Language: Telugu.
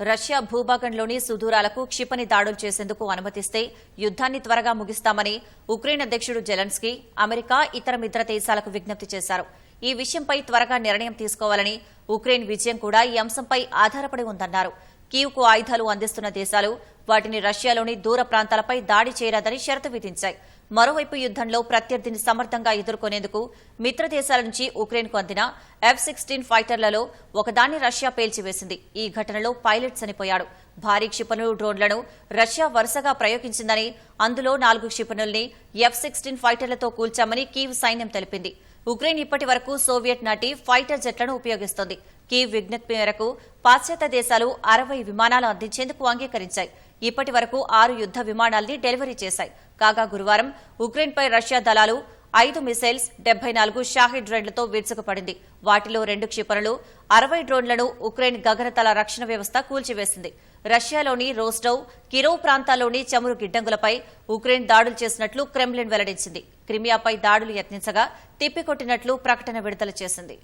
రష్యా భూభాగంలోని సుదూరాలకు క్షిపణి దాడులు చేసేందుకు అనుమతిస్తే యుద్ధాన్ని త్వరగా ముగిస్తామని ఉక్రెయిన్ అధ్యక్షుడు జెలెన్స్కీ అమెరికా ఇతర మిత్ర దేశాలకు విజ్ఞప్తి చేశారు. ఈ విషయంపై త్వరగా నిర్ణయం తీసుకోవాలని ఉక్రెయిన్ విజయం కూడా ఈ అంశంపై ఆధారపడి ఉందన్నారు. కీవ్కు ఆయుధాలు అందిస్తున్న దేశాలు వాటిని రష్యాలోని దూర ప్రాంతాలపై దాడి చేయరాదని షరతు విధించాయి. మరోవైపు యుద్దంలో ప్రత్యర్థిని సమర్థంగా ఎదుర్కొనేందుకు మిత్రదేశాల నుంచి ఉక్రెయిన్కు అందిన ఎఫ్ సిక్స్టీన్ ఫైటర్లలో ఒకదాన్ని రష్యా పేల్చివేసింది. ఈ ఘటనలో పైలట్ చనిపోయాడు. భారీ క్షిపణులు డ్రోన్లను రష్యా వరుసగా ప్రయోగించిందని అందులో నాలుగు క్షిపణుల్ని ఎఫ్ సిక్స్టీన్ ఫైటర్లతో కూల్చామని కీవ్ సైన్యం తెలిపింది. ఉక్రెయిన్ ఇప్పటి వరకు సోవియట్ నాటి ఫైటర్ జెట్లను ఉపయోగిస్తోంది. కీవ్ విజ్ఞప్తి మేరకు పాశ్చాత్య దేశాలు అరవై విమానాలు అందించేందుకు అంగీకరించాయి. ఇప్పటి వరకు ఆరు యుద్ద విమానాల్ని డెలివరీ చేశాయి. కాగా గురువారం ఉక్రెయిన్పై రష్యా దళాలు ఐదు మిసైల్స్ డెబ్బై నాలుగు షాహిడ్ డ్రోన్లతో విరుచుకుపడింది. వాటిలో రెండు క్షిపణులు అరవై డ్రోన్లను ఉక్రెయిన్ గగనతల రక్షణ వ్యవస్థ కూల్చివేసింది. రష్యాలోని రోస్టవ్ కిరోవ్ ప్రాంతాల్లోని చమురు గిడ్డంగులపై ఉక్రెయిన్ దాడులు చేసినట్లు క్రెమ్లిన్ వెల్లడించింది. క్రిమియాపై దాడులు యత్నించగా తిప్పికొట్టినట్లు ప్రకటన విడుదల చేసింది.